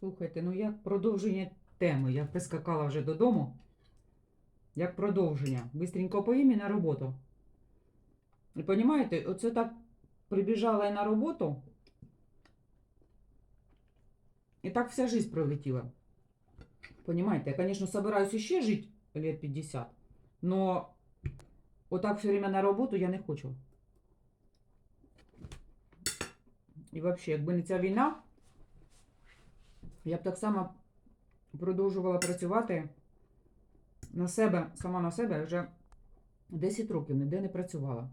Слухайте, ну як продовження теми. Я прискакала вже додому. Як продовження. Бистренько поїм і на роботу. І розумієте, оце так прибіжала і на роботу. І так вся жизнь пролетіла. Понимаете, я, конечно, собираюсь еще жить лет 50, но вот так все время на роботу я не хочу. І взагалі, якби не ця війна, я б так само продовжувала працювати на себе, сама на себе вже 10 років ніде не працювала.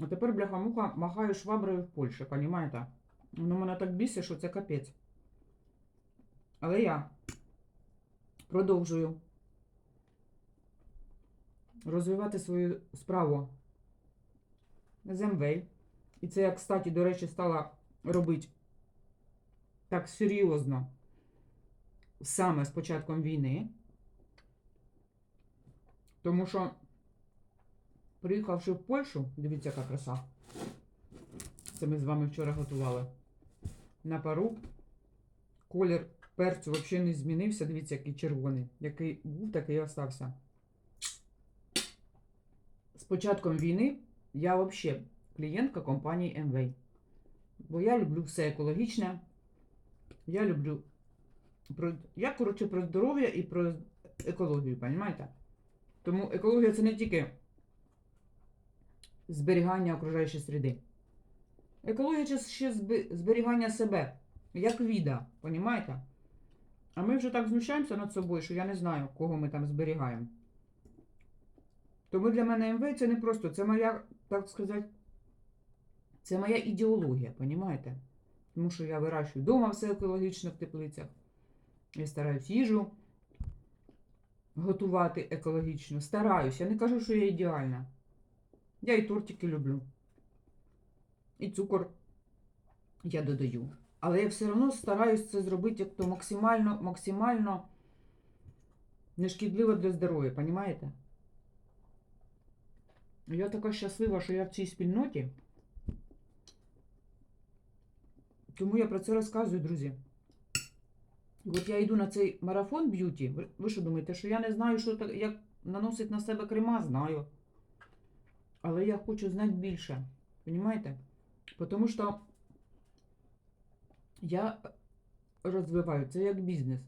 А тепер, бляха-муха, махаю шваброю в Польщі, понімаєте? Ну, мене так бісить, що це капець. Але я продовжую розвивати свою справу з МВ. І це я, кстати, до речі, стала робити так серйозно саме з початком війни. Тому що, приїхавши в Польщу, дивіться, яка краса. Це ми з вами вчора готували. На пару. Колір перцю взагалі не змінився. Дивіться, який червоний. Який був, такий і остався. З початком війни я взагалі клієнтка компанії MV. Бо я люблю все екологічне. Я люблю. Про... Я, коротше, про здоров'я і про екологію, розумієте? Тому екологія це не тільки зберігання окружаючої середи. Екологія це ще зберігання себе, як віда, розумієте? А ми вже так знущаємося над собою, що я не знаю, кого ми там зберігаємо. Тому для мене МВ це не просто, це моя, так сказати, це моя ідеологія, розумієте? Тому що я вирощую вдома все екологічно в теплицях. Я стараюсь їжу готувати екологічно. Стараюсь. Я не кажу, що я ідеальна. Я і тортики люблю. І цукор я додаю. Але я все одно стараюсь це зробити як то максимально, максимально нешкідливо для здоров'я, розумієте? Я така щаслива, що я в цій спільноті. Тому я про це розказую, друзі. От я йду на цей марафон б'юті. Ви що думаєте, що я не знаю, що так, як наносить на себе крема? Знаю. Але я хочу знати більше. Понимаєте? Тому що я розвиваю це як бізнес.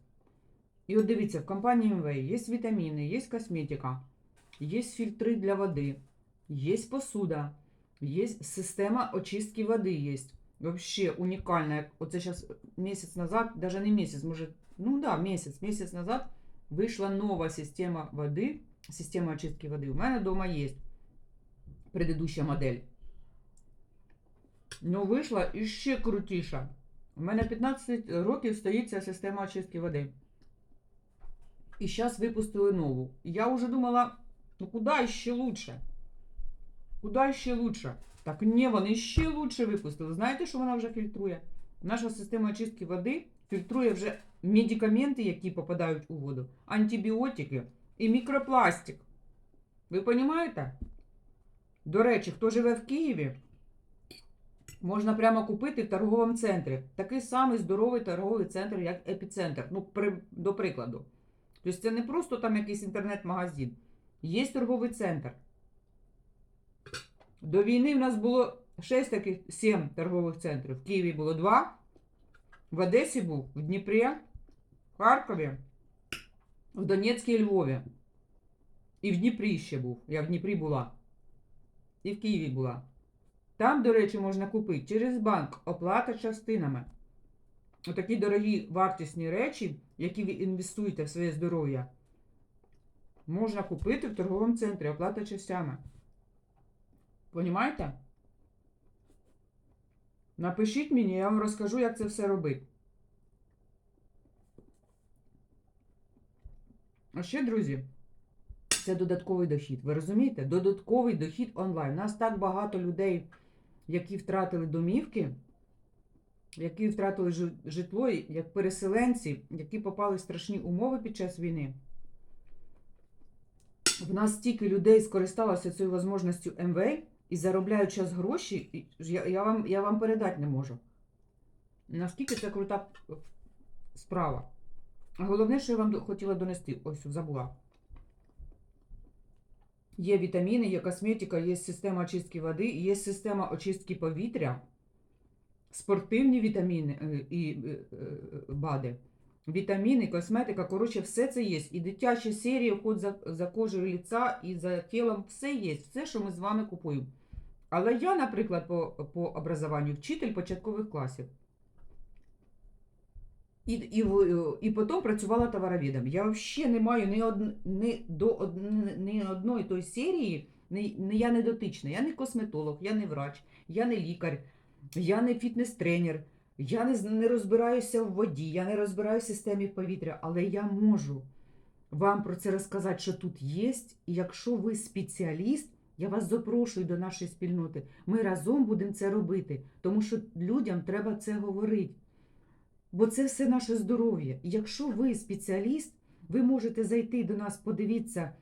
І от дивіться, в компанії МВ є вітаміни, є косметика, є фільтри для води, є посуда, є система очистки води. Є. Вообще унікальна. Як Оце зараз місяць назад, даже не місяць, може, ну да, місяць, місяць назад вийшла нова система води, система очистки води. У мене вдома є предыдуща модель. Ну, вийшла іще крутіша. У мене 15 років стоїть ця система очистки води. І зараз випустили нову. Я вже думала, ну куди ще лучше? Куди ще лучше? Так ні, вони ще лучше випустили. Знаєте, що вона вже фільтрує? Наша система очистки води фільтрує вже медикаменти, які попадають у воду, антибіотики і мікропластик. Ви розумієте? До речі, хто живе в Києві, можна прямо купити в торговому центрі. Такий самий здоровий торговий центр, як епіцентр. Ну, при, до прикладу. Тобто це не просто там якийсь інтернет-магазин. Є торговий центр. До війни в нас було 6 таких 7 торгових центрів. В Києві було 2, в Одесі був, в Дніпрі, в Харкові, в Донецькій і Львові. І в Дніпрі ще був. Я в Дніпрі була. І в Києві була. Там, до речі, можна купити через банк оплата частинами. Отакі дорогі вартісні речі, які ви інвестуєте в своє здоров'я, можна купити в торговому центрі оплата частями. Понімаєте? Напишіть мені, я вам розкажу, як це все робити. А ще, друзі, це додатковий дохід. Ви розумієте? Додатковий дохід онлайн. У нас так багато людей, які втратили домівки, які втратили житло, як переселенці, які попали в страшні умови під час війни. В нас стільки людей скористалося цією можливістю МВ і заробляють час гроші, я, я, вам, я вам передати не можу. Наскільки це крута справа. Головне, що я вам хотіла донести, ось забула. Є вітаміни, є косметика, є система очистки води, є система очистки повітря, спортивні вітаміни е, і е, е, БАДи. Вітаміни, косметика, коротше, все це є. І дитячі серії, уход за, за кожею ліца і за тілом, все є, все, що ми з вами купуємо. Але я, наприклад, по, по образованню вчитель початкових класів. І, і, і потім працювала товаровідом. Я взагалі не маю ні, од, ні, до, ні одної тої серії, ні, ні, я не дотична. Я не косметолог, я не врач, я не лікар, я не фітнес-тренер, я не, не розбираюся в воді, я не розбираюся в системі повітря, але я можу вам про це розказати, що тут є. І якщо ви спеціаліст, я вас запрошую до нашої спільноти. Ми разом будемо це робити, тому що людям треба це говорити. Бо це все наше здоров'я. І якщо ви спеціаліст, ви можете зайти до нас, подивитися,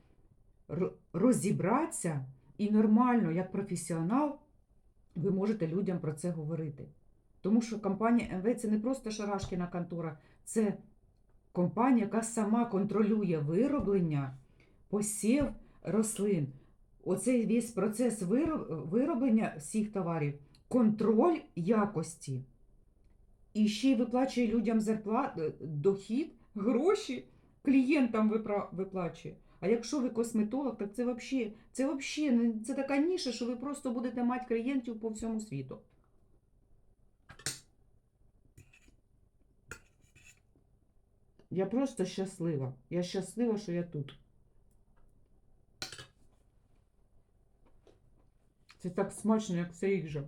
розібратися і нормально, як професіонал, ви можете людям про це говорити. Тому що компанія МВ це не просто шарашкіна контора, це компанія, яка сама контролює вироблення, посів рослин. Оцей весь процес вироблення всіх товарів, контроль якості. І ще й виплачує людям зарплату, дохід, гроші клієнтам виплачує. А якщо ви косметолог, так це взагалі, це вообще, це така ніша, що ви просто будете мати клієнтів по всьому світу. Я просто щаслива. Я щаслива, що я тут. Це так смачно, як все їжа.